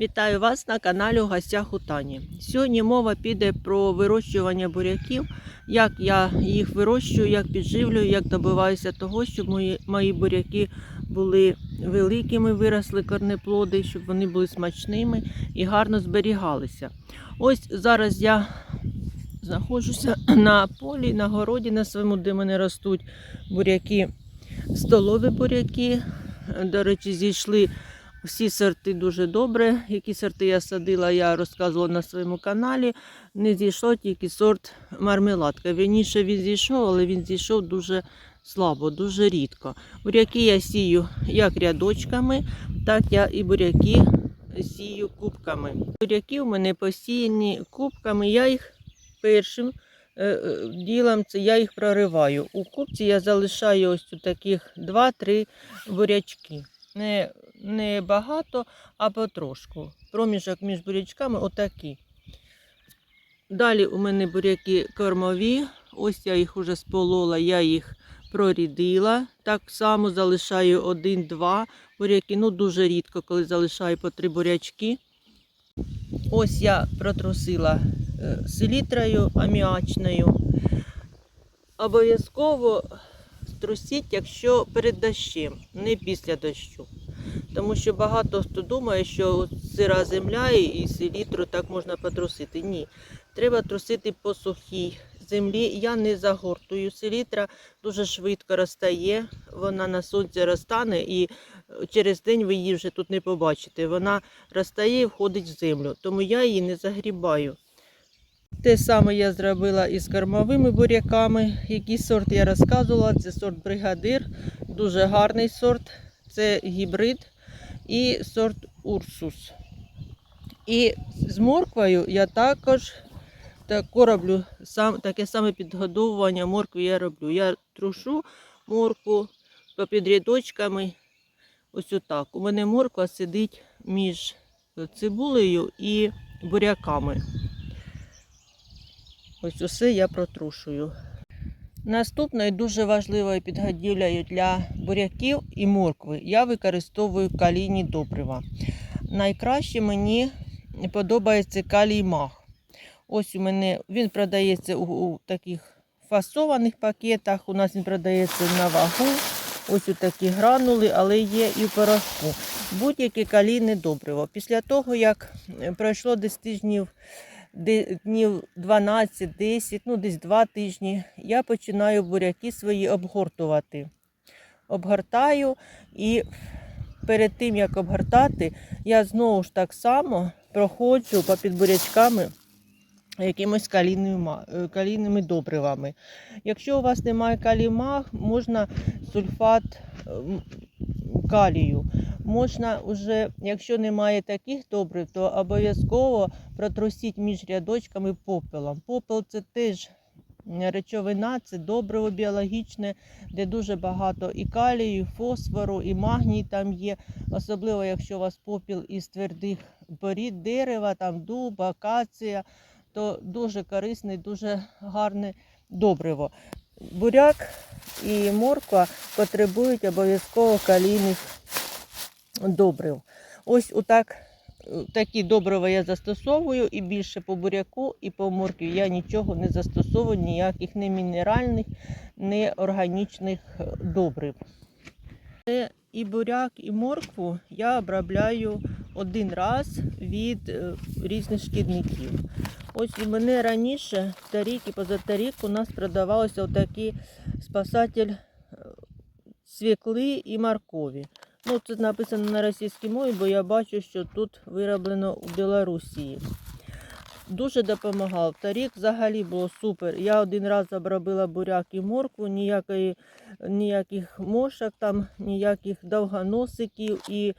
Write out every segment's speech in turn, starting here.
Вітаю вас на каналі у гостях Тані. Сьогодні мова піде про вирощування буряків, як я їх вирощую, як підживлюю, як добиваюся того, щоб мої, мої буряки були великими, виросли корнеплоди, щоб вони були смачними і гарно зберігалися. Ось зараз я знаходжуся на полі, на городі на своєму, де мене ростуть буряки, столові буряки. До речі, зійшли всі сорти дуже добре. Які сорти я садила, я розказувала на своєму каналі. Не зійшов тільки сорт мармеладка. Вірніше він зійшов, але він зійшов дуже слабо, дуже рідко. Буряки я сію як рядочками, так я і буряки сію кубками. Буряки у мене посіяні кубками, я їх першим е, е, ділом це я їх прориваю. У кубці я залишаю ось тут таких 2-3 бурячки. Не, не багато, а потрошку. Проміжок між бурячками отакий. Далі у мене буряки кормові. Ось я їх уже сполола, я їх прорідила. Так само залишаю один-два буряки. Ну, дуже рідко, коли залишаю по три бурячки. Ось я протрусила е, селітрою аміачною. Обов'язково струсіть, якщо перед дощем, не після дощу. Тому що багато хто думає, що сира земля і селітру так можна потрусити. Ні, треба трусити по сухій землі. Я не загортую. Селітра дуже швидко розтає, вона на сонці розтане і е, через день ви її вже тут не побачите. Вона розтає і входить в землю, тому я її не загрібаю. Те саме я зробила і з кормовими буряками. Який сорт я розказувала, це сорт бригадир, дуже гарний сорт, це гібрид і сорт Урсус. І з морквою я також тако роблю сам, таке саме підгодовування моркви я роблю. Я трушу моркву попід рядочками. Ось отак. У мене морква сидить між цибулею і буряками. Ось усе я протрушую. Наступною дуже важливою підгодівлею для буряків і моркви я використовую калійні добрива. Найкраще мені подобається калій мах. Ось у мене він продається у, у таких фасованих пакетах. У нас він продається на вагу. Ось у такі гранули, але є і в порошку. Будь-яке калійне добриво. Після того, як пройшло десь тижнів днів 12-10, ну десь 2 тижні, я починаю буряки свої обгортувати. Обгортаю і перед тим, як обгортати, я знову ж так само проходжу попід бурячками якимось калійними, е, калійними добривами. Якщо у вас немає калімаг, можна сульфат е, калію. Можна вже, якщо немає таких добрив, то обов'язково протрусіть між рядочками попелом. Попел це теж речовина, це добриво біологічне, де дуже багато і калію, і фосфору, і магній там є. Особливо, якщо у вас попіл із твердих порід дерева, там дуб, акація, то дуже корисне, дуже гарне добриво. Буряк і морква потребують обов'язково калійних добрив. Ось отак, е, такі добрива я застосовую і більше по буряку і по моркві я нічого не застосовую, ніяких не мінеральних, не органічних е, добрив. І буряк, і моркву я обробляю один раз від е, різних шкідників. Ось у мене раніше, торік і позаторік, у нас продавалися отакі спасатель свікли і моркові. Ну, це написано на російській мові, бо я бачу, що тут вироблено у Білорусі. Дуже допомагав. Торік взагалі було супер. Я один раз обробила буряк і моркву, ніякої, ніяких мошок, там, ніяких довгоносиків і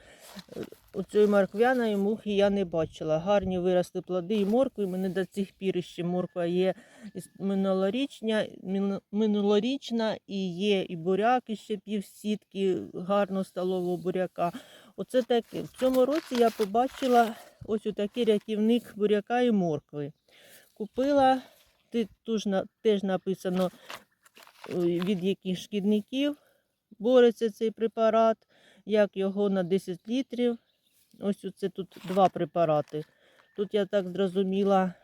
е, морквяної мухи я не бачила. Гарні виросли плоди і моркви. Мене до цих пір ще морква є минулорічня, минулорічна і є і буряк ще півсітки, гарно столового буряка. Оце таке. В цьому році я побачила ось такий рятівник буряка і моркви. Купила, теж написано е, від яких шкідників бореться цей препарат, як його на 10 літрів ось це тут два препарати. Тут я так зрозуміла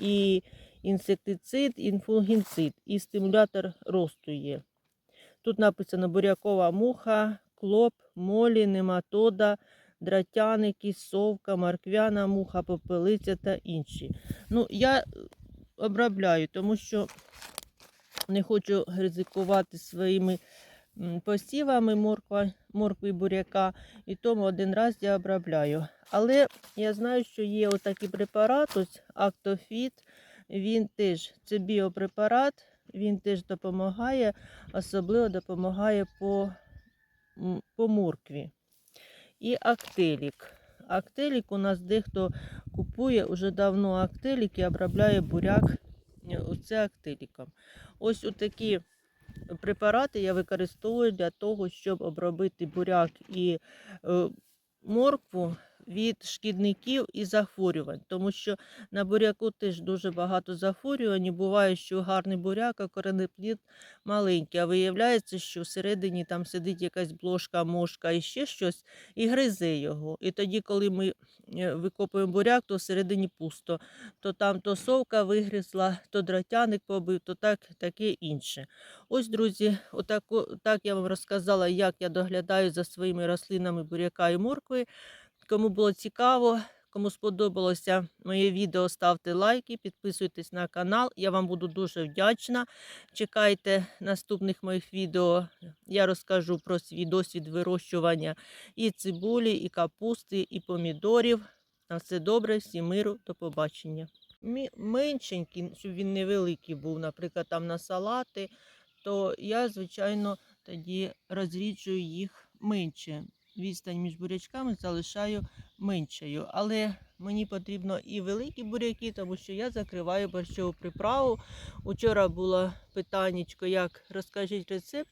і інсектицид, і фунгіцид, і стимулятор росту є. Тут написано бурякова муха, клоп, молі, нематода, дратяники, совка, морквяна муха, попелиця та інші. Ну, я е, обробляю, тому що не хочу ризикувати своїми посівами морква, моркви буряка, і тому один раз я обробляю. Але я знаю, що є отакий препарат, ось Актофіт, він теж це біопрепарат, він теж допомагає, особливо допомагає по, по моркві. І актелік. Актелік у нас дехто купує уже давно актелік і обробляє буряк е, оце актеліком. Ось такі препарати я використовую для того, щоб обробити буряк і е, моркву від шкідників і захворювань, тому що на буряку теж дуже багато захворювань. Буває, що гарний буряк, а коренеплід маленький, а виявляється, що всередині там сидить якась блошка, мошка і ще щось, і гризе його. І тоді, коли ми е, викопуємо буряк, то всередині пусто. То там то совка вигризла, то дротяник побив, то так, таке інше. Ось, друзі, отако, так я вам розказала, як я доглядаю за своїми рослинами буряка і моркви. Кому було цікаво, кому сподобалося моє відео, ставте лайки, підписуйтесь на канал. Я вам буду дуже вдячна. Чекайте наступних моїх відео. Я розкажу про свій досвід вирощування і цибулі, і капусти, і помідорів. На все добре, всім миру, до побачення. Меншенький, щоб він невеликий був, наприклад, там на салати, то я, звичайно, тоді розріджую їх менше. Відстань між бурячками залишаю меншою. Але мені потрібно і великі буряки, тому що я закриваю борщову приправу. Учора було питаннячко, як розкажіть рецепт,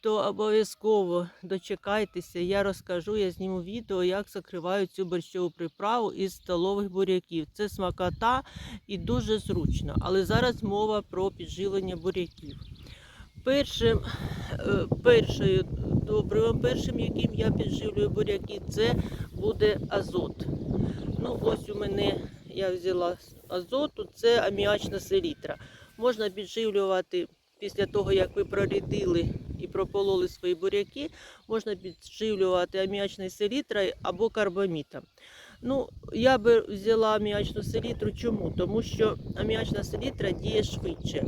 то обов'язково дочекайтеся, я розкажу, я зніму відео, як закриваю цю борщову приправу із столових буряків. Це смакота і дуже зручно. Але зараз мова про підживлення буряків. Першим, е, першою добривом, першим, яким я підживлюю буряки, це буде азот. Ну, ось у мене я взяла азоту, це аміачна селітра. Можна підживлювати після того, як ви прорідили і пропололи свої буряки, можна підживлювати аміачною селітрою або карбамітом. Ну, я би взяла аміачну селітру. Чому? Тому що аміачна селітра діє швидше.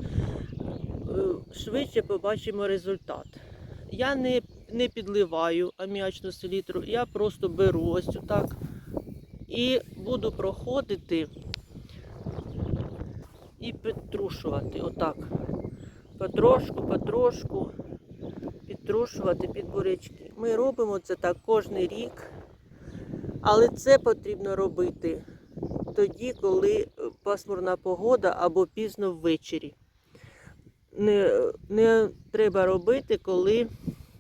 Е, Швидше побачимо результат. Я не, не підливаю аміачну селітру, я просто беру ось так і буду проходити і підтрушувати. Отак. Потрошку, потрошку підтрушувати під бурячки. Ми робимо це так кожен рік, але це потрібно робити тоді, коли пасмурна погода або пізно ввечері. Не, не треба робити, коли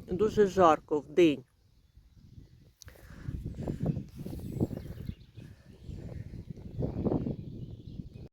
дуже жарко в день.